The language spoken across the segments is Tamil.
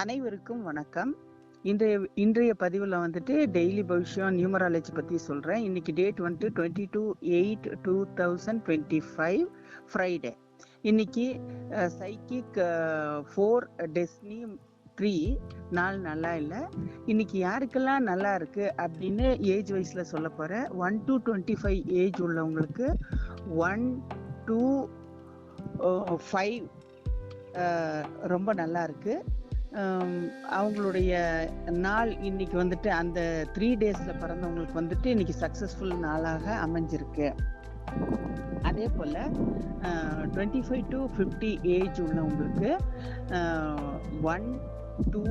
அனைவருக்கும் வணக்கம். இன்றைய இன்றைய பதிவில் வந்துட்டு டெய்லி பவிஷ்யம் நியூமராலஜி பற்றி சொல்கிறேன் இன்னைக்கு டேட் வந்துட்டு twenty two eight two thousand twenty five Friday இன்னைக்கு சைக்கிக் ஃபோர் டெஸ்னி த்ரீ நாள் நல்லா இல்லை. இன்னைக்கு யாருக்கெல்லாம் நல்லா இருக்கு அப்படின்னு ஏஜ் வைஸில் சொல்ல போகிறேன் one to twenty five age உள்ளவங்களுக்கு ஒன் டூ ஃபைவ் ரொம்ப நல்லா இருக்குது அவங்களுடைய நாள் இன்னைக்கு வந்துட்டு அந்த த்ரீ டேஸ்ல பிறந்தவங்களுக்கு வந்துட்டு இன்னைக்கு சக்சஸ்ஃபுல் நாளாக அமைஞ்சிருக்கு. அதே போல் twenty five to fifty age உள்ளவங்களுக்கு one two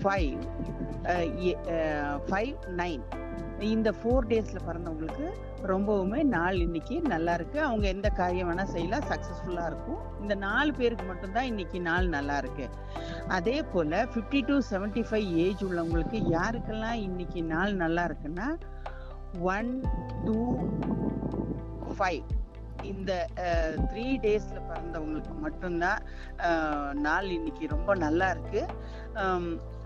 five five nine இந்த ஃபோர் டேஸில் பிறந்தவங்களுக்கு ரொம்பவுமே நாள் இன்னைக்கு நல்லா இருக்கு. அவங்க எந்த காரியம் வேணா செய்யலாம் சக்ஸஸ்ஃபுல்லாக இருக்கும். இந்த நாலு பேருக்கு மட்டும்தான் இன்னைக்கு நாள் நல்லா இருக்கு. அதே போல் fifty to seventy five age உள்ளவங்களுக்கு யாருக்கெல்லாம் இன்னைக்கு நாள் நல்லா இருக்குன்னா ஒன் டூ ஃபைவ் இந்த த்ரீ டேஸ்ல பிறந்தவங்களுக்கு மட்டும்தான் நாள் இன்னைக்கு ரொம்ப நல்லா இருக்கு.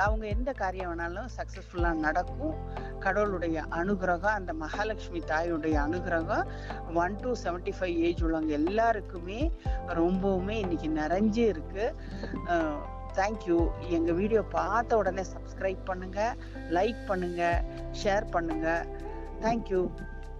அவங்க எந்த காரியம் வேணாலும் சக்சஸ்ஃபுல்லா நடக்கும். கடவுளுடைய அனுகிரகம் அந்த மகாலட்சுமி தாயுடைய அனுகிரகம் one to seventy five age உள்ளவங்க எல்லாருக்குமே ரொம்பவுமே இன்னைக்கு நிறைஞ்சு இருக்கு. தேங்க்யூ எங்கள் வீடியோ பார்த்த உடனே சப்ஸ்கிரைப் பண்ணுங்க லைக் பண்ணுங்க ஷேர் பண்ணுங்க. தேங்க்யூ